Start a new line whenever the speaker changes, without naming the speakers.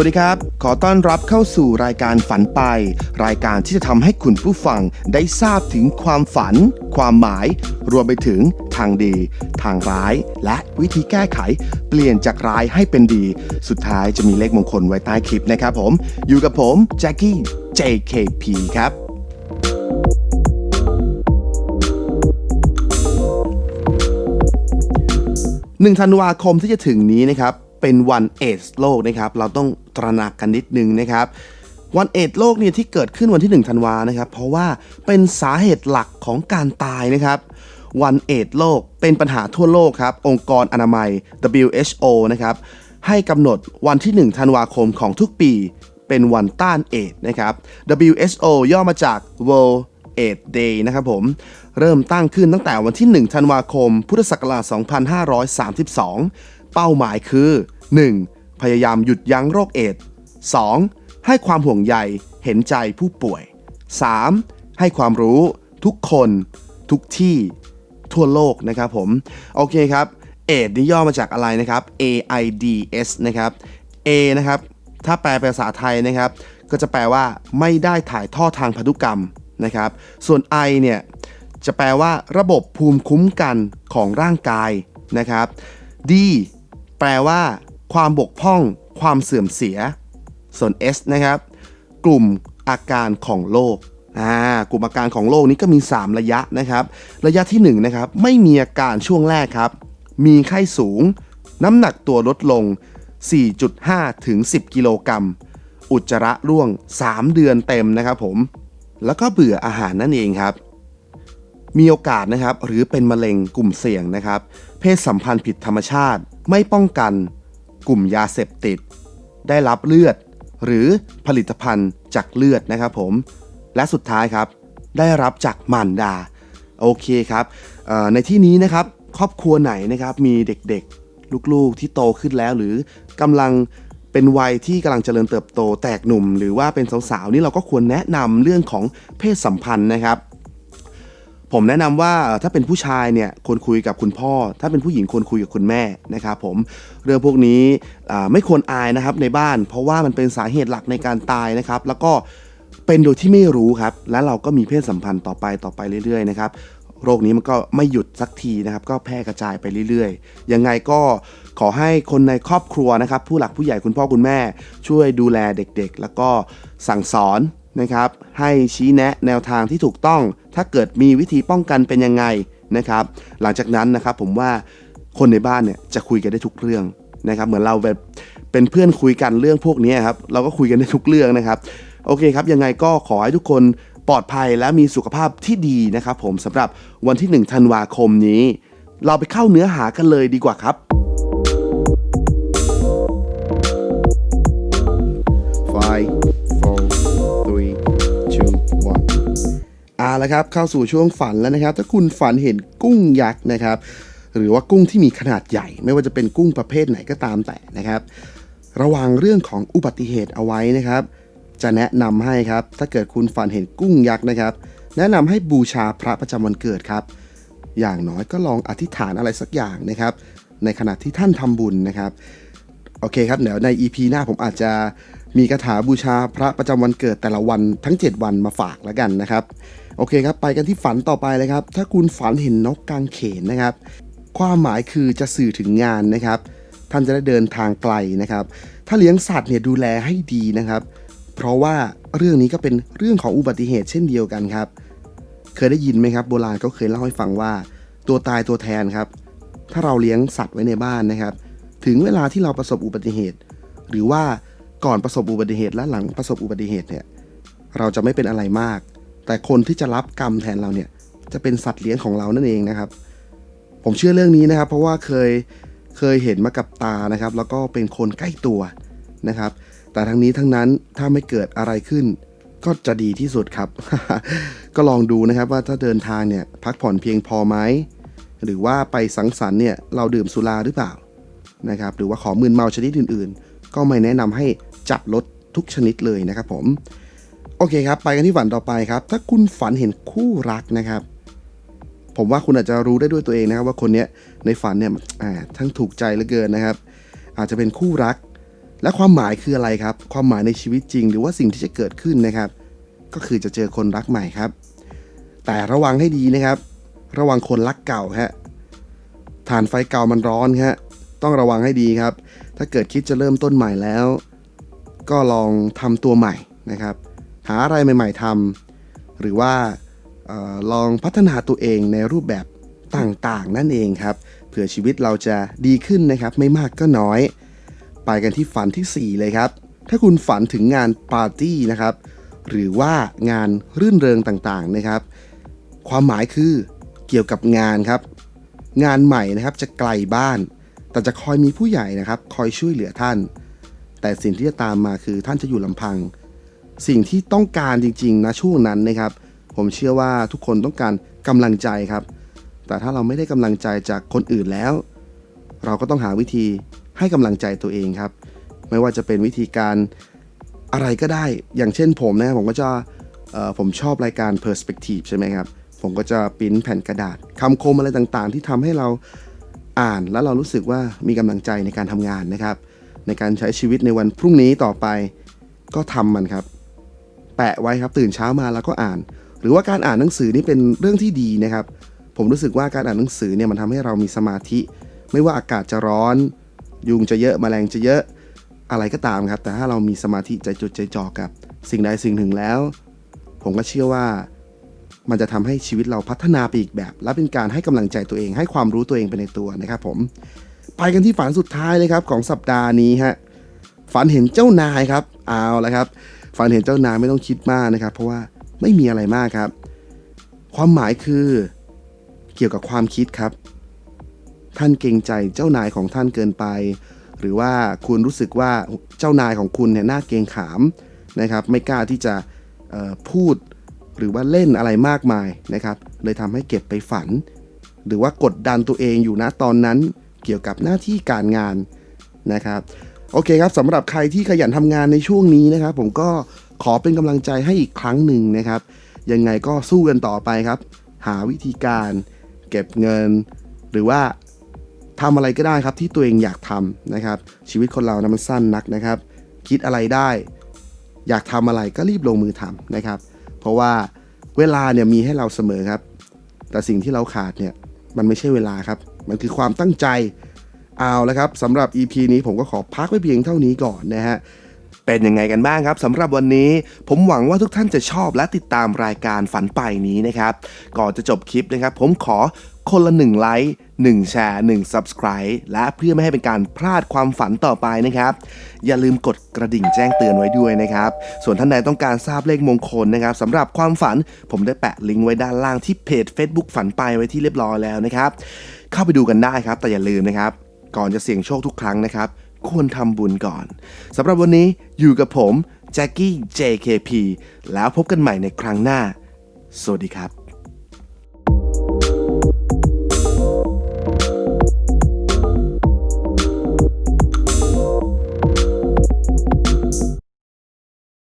วัสดีครับ ขอต้อนรับเข้าสู่รายการฝันไป รายการที่จะทำให้คุณผู้ฟังได้ทราบถึงความฝัน ความหมาย รวมไปถึงทางดี ทางร้าย และวิธีแก้ไข เปลี่ยนจากร้ายให้เป็นดี สุดท้ายจะมีเลขมงคลไว้ใต้คลิปนะครับผม อยู่กับผมแจ็คกี้ JKP ครับหนึ่งธันวาคมที่จะถึงนี้นะครับ เป็นวันเอดส์โลกนะครับ เราต้องตระหนักกันนิดนึงนะครับวันเอดโลกเนี่ยที่เกิดขึ้นวันที่ 1 ธันวานะครับ เพราะว่าเป็นสาเหตุหลักของการตายนะครับ วันเอดโลกเป็นปัญหาทั่วโลกครับ องค์กรอนามัย WHO นะครับ ให้กำหนดวันที่ 1 ธันวาคมของทุกปี เป็นวันต้านเอดนะครับ WHO ย่อมาจาก World AIDS Day นะครับผม เริ่มตั้งขึ้นตั้งแต่วันที่ 1 ธันวาคม พุทธศักราช 2532 เป้าหมายคือ 1. พยายามหยุดยั้งโรคเอดส์ 2. ให้ความห่วงใยเห็นใจผู้ป่วย 3. ให้ความรู้ทุกคนทุกที่ทั่วโลกนะครับผม โอเคครับเอดนี่ย่อมาจากอะไรนะครับ AIDS นะครับ A นะครับ ถ้าแปลเป็นภาษาไทยนะครับ ก็จะแปลว่าไม่ได้ถ่ายทอดทางพันธุกรรมนะครับ ส่วน I เนี่ยจะแปลว่าระบบภูมิคุ้มกันของร่างกายนะครับ D แปลว่า ความบกพร่อง ความเสื่อมเสีย ส่วน S นะครับ กลุ่มอาการของโรคอ่ากลุ่มอาการของโรคนี้ก็มี 3 ระยะนะครับ ระยะที่1นะครับไม่มีอาการช่วงแรกครับ มีไข้สูง น้ำหนักตัวลดลง 4.5 ถึง 10 กิโลกรัม อุจจาระร่วง 3 เดือนเต็มนะครับผม แล้วก็เบื่ออาหารนั่นเองครับ มีโอกาสนะครับหรือเป็นมะเร็งกลุ่มเสี่ยงนะครับ เพศสัมพันธ์ผิดธรรมชาติ ไม่ป้องกัน กลุ่มยาเสพติด ได้รับเลือด หรือผลิตภัณฑ์จากเลือดนะครับผม และสุดท้ายครับ ได้รับจากมารดา โอเคครับ ในที่นี้นะครับ ครอบครัวไหนนะครับ มีเด็กๆ ลูกๆ ที่โตขึ้นแล้ว หรือกำลังเป็นวัยที่กำลังเจริญเติบโตแตกหนุ่ม หรือว่าเป็นสาวๆนี่เราก็ควรแนะนำเรื่องของเพศสัมพันธ์นะครับ ผมแนะนำว่าถ้าเป็นผู้ชายเนี่ยควรคุยกับคุณพ่อ ถ้าเป็นผู้หญิงควรคุยกับคุณแม่นะครับผมเรื่องพวกนี้ไม่ควรอายนะครับในบ้าน เพราะว่ามันเป็นสาเหตุหลักในการตายนะครับ แล้วก็เป็นโดยที่ไม่รู้ครับ และเราก็มีเพศสัมพันธ์ต่อไปต่อไปเรื่อยๆนะครับโรคนี้มันก็ไม่หยุดสักทีนะครับ ก็แพร่กระจายไปเรื่อยๆ ยังไงก็ขอให้คนในครอบครัวนะครับ ผู้หลักผู้ใหญ่คุณพ่อคุณแม่ ช่วยดูแลเด็กๆ แล้วก็สั่งสอน นะครับให้ชี้แนะแนวทางที่ถูกต้อง ถ้าเกิดมีวิธีป้องกันเป็นยังไงนะครับ หลังจากนั้นนะครับผมว่าคนในบ้านเนี่ยจะคุยกันได้ทุกเรื่องนะครับเหมือนเราแบบเป็นเพื่อนคุยกันเรื่องพวกนี้ครับเราก็คุยกันได้ทุกเรื่องนะครับ โอเคครับยังไงก็ขอให้ทุกคนปลอดภัยและมีสุขภาพที่ดีนะครับผมสำหรับวันที่1ธันวาคมนี้ เราไปเข้าเนื้อหากันเลยดีกว่าครับ Fight เอาละครับเข้าสู่ช่วงฝันแล้วนะครับ ถ้าคุณฝันเห็นกุ้งยักษ์นะครับ หรือว่ากุ้งที่มีขนาดใหญ่ ไม่ว่าจะเป็นกุ้งประเภทไหนก็ตามแต่นะครับ ระวังเรื่องของอุบัติเหตุเอาไว้นะครับ จะแนะนำให้ครับ ถ้าเกิดคุณฝันเห็นกุ้งยักษ์นะครับ แนะนำให้บูชาพระประจำวันเกิดครับ อย่างน้อยก็ลองอธิษฐานอะไรสักอย่างนะครับ ในขณะที่ท่านทำบุญนะครับโอเคครับเดี๋ยวใน EP หน้าผมอาจจะมีคาถาบูชาพระประจำวันเกิดแต่ละวันทั้ง 7 วันมาฝากแล้วกันนะครับ โอเคครับ ไปกันที่ฝันต่อไปเลยครับ ถ้าคุณฝันเห็นนกกางเขนนะครับ ความหมายคือจะสื่อถึงงานนะครับ ท่านจะได้เดินทางไกลนะครับ ถ้าเลี้ยงสัตว์เนี่ยดูแลให้ดีนะครับ เพราะว่าเรื่องนี้ก็เป็นเรื่องของอุบัติเหตุเช่นเดียวกันครับ เคยได้ยินไหมครับ โบราณเขาเคยเล่าให้ฟังว่า ตัวตายตัวแทนครับ ถ้าเราเลี้ยงสัตว์ไว้ในบ้านนะครับ ถึงเวลาที่เราประสบอุบัติเหตุ หรือว่าก่อนประสบอุบัติเหตุและหลังประสบอุบัติเหตุเนี่ย เราจะไม่เป็นอะไรมาก แต่คนที่จะรับกรรมแทนเราเนี่ยจะเป็นสัตว์เลี้ยงของเรานั่นเองนะครับ ผมเชื่อเรื่องนี้นะครับ เพราะว่าเคยเคยเห็นมากับตานะครับ แล้วก็เป็นคนใกล้ตัวนะครับ แต่ทั้งนี้ทั้งนั้นถ้าไม่เกิดอะไรขึ้น ก็จะดีที่สุดครับ ก็ลองดูนะครับว่าถ้าเดินทางเนี่ยพักผ่อนเพียงพอไหมหรือว่าไปสังสรรค์เนี่ยเราดื่มสุราหรือเปล่านะครับ หรือว่าขอมึนเมาชนิดอื่น ๆ ก็ไม่แนะนำให้จับรถทุกชนิดเลยนะครับผม โอเคครับ ไปกันที่ฝันต่อไปครับ ถ้าคุณฝันเห็นคู่รักนะครับ ผมว่าคุณอาจจะรู้ได้ด้วยตัวเองนะครับ ว่าคนนี้ในฝันเนี่ยทั้งถูกใจเหลือเกินนะครับ อาจจะเป็นคู่รัก และความหมายคืออะไรครับ ความหมายในชีวิตจริง หรือว่าสิ่งที่จะเกิดขึ้นนะครับ ก็คือจะเจอคนรักใหม่ครับ แต่ระวังให้ดีนะครับ ระวังคนรักเก่าฮะฐานไฟเก่ามันร้อนฮะต้องระวังให้ดีครับ ถ้าเกิดคิดจะเริ่มต้นใหม่แล้ว ก็ลองทำตัวใหม่นะครับ หาอะไรใหม่ ๆทำหรือว่าออลองพัฒนาตัวเองในรูปแบบต่างๆ นั่นเองครับ เผื่อชีวิตเราจะดีขึ้นนะครับ ไม่มากก็น้อย ไปกันที่ฝันทีสี่ 4 เลยครับ ถ้าคุณฝันถึงงานปาร์ตี้นะครับ หรือว่างานรื่นเริงต่างๆนะครับ ความหมายคือเกี่ยวกับงานครับ งานใหม่นะครับจะไกลบ้าน แต่จะคอยมีผู้ใหญ่นะครับ คอยช่วยเหลือท่าน แต่สิ่งที่จะตามมาคือท่านจะอยู่ลำพัง สิ่งที่ต้องการจริงๆนะช่วงนั้นนะครับ ผมเชื่อว่าทุกคนต้องการกำลังใจครับ แต่ถ้าเราไม่ได้กำลังใจจากคนอื่นแล้ว เราก็ต้องหาวิธีให้กำลังใจตัวเองครับ ไม่ว่าจะเป็นวิธีการอะไรก็ได้ อย่างเช่นผมนะผมก็จะผมชอบรายการ Perspective ใช่ไหมครับ ผมก็จะปิ้นแผ่นกระดาษคำคมอะไรต่างๆ ที่ทำให้เราอ่านแล้วเรารู้สึกว่ามีกำลังใจในการทำงานนะครับ ในการใช้ชีวิตในวันพรุ่งนี้ต่อไปก็ทำมันครับ แปะไว้ครับตื่นเช้ามาแล้วก็อ่าน หรือว่าการอ่านหนังสือนี่เป็นเรื่องที่ดีนะครับ ผมรู้สึกว่าการอ่านหนังสือเนี่ยมันทำให้เรามีสมาธิ ไม่ว่าอากาศจะร้อน ยุงจะเยอะแมลงจะเยอะอะไรก็ตามครับ แต่ถ้าเรามีสมาธิใจจดใจจ่อกับ สิ่งใดสิ่งหนึ่งแล้ว ผมก็เชื่อว่ามันจะทำให้ชีวิตเราพัฒนาไปอีกแบบ และเป็นการให้กำลังใจตัวเองให้ความรู้ตัวเองไปในตัวนะครับผมไปกันที่ฝันสุดท้ายเลยครับของสัปดาห์นี้ฮะฝันเห็นเจ้านายครับเอาละครับ ฝันเห็นเจ้านายไม่ต้องคิดมากนะครับ เพราะว่าไม่มีอะไรมากครับ ความหมายคือเกี่ยวกับความคิดครับ ท่านเกรงใจเจ้านายของท่านเกินไป หรือว่าคุณรู้สึกว่าเจ้านายของคุณเนี่ยน่าเกรงขามนะครับ ไม่กล้าที่จะพูดหรือว่าเล่นอะไรมากมายนะครับ เลยทำให้เก็บไปฝัน หรือว่ากดดันตัวเองอยู่นะตอนนั้นเกี่ยวกับหน้าที่การงานนะครับ โอเคครับสำหรับใครที่ขยันทำงานในช่วงนี้นะครับ ผมก็ขอเป็นกำลังใจให้อีกครั้งหนึ่งนะครับ ยังไงก็สู้กันต่อไปครับ หาวิธีการเก็บเงิน หรือว่าทำอะไรก็ได้ครับที่ตัวเองอยากทำนะครับ ชีวิตคนเรานะมันสั้นนักนะครับ คิดอะไรได้ อยากทำอะไรก็รีบลงมือทำนะครับ เพราะว่าเวลาเนี่ยมีให้เราเสมอครับ แต่สิ่งที่เราขาดเนี่ยมันไม่ใช่เวลาครับ มันคือความตั้งใจ เอาละครับสำหรับ EP นี้ผมก็ขอพักไว้เพียงเท่านี้ก่อนนะฮะเป็นยังไงกันบ้างครับสำหรับวันนี้ ผมหวังว่าทุกท่านจะชอบและติดตามรายการฝันไปนี้นะครับ ก่อนจะจบคลิปนะครับ ผมขอคนละ1ไลค์1แชร์1 Subscribe และเพื่อไม่ให้เป็นการพลาดความฝันต่อไปนะครับ อย่าลืมกดกระดิ่งแจ้งเตือนไว้ด้วยนะครับ ส่วนท่านใดต้องการทราบเลขมงคลนะครับสำหรับความฝันผมได้แปะลิงก์ไว้ด้านล่างที่เพจ Facebook ฝันไปไว้ที่เรียบร้อยแล้วนะครับ เข้าไปดูกันได้ครับแต่อย่าลืมนะครับ ก่อนจะเสี่ยงโชคทุกครั้งนะครับ ควรทำบุญก่อนสำหรับวันนี้อยู่กับผมแจ็คกี้ JKP แล้วพบกันใหม่ในครั้งหน้า สวัสดีครับ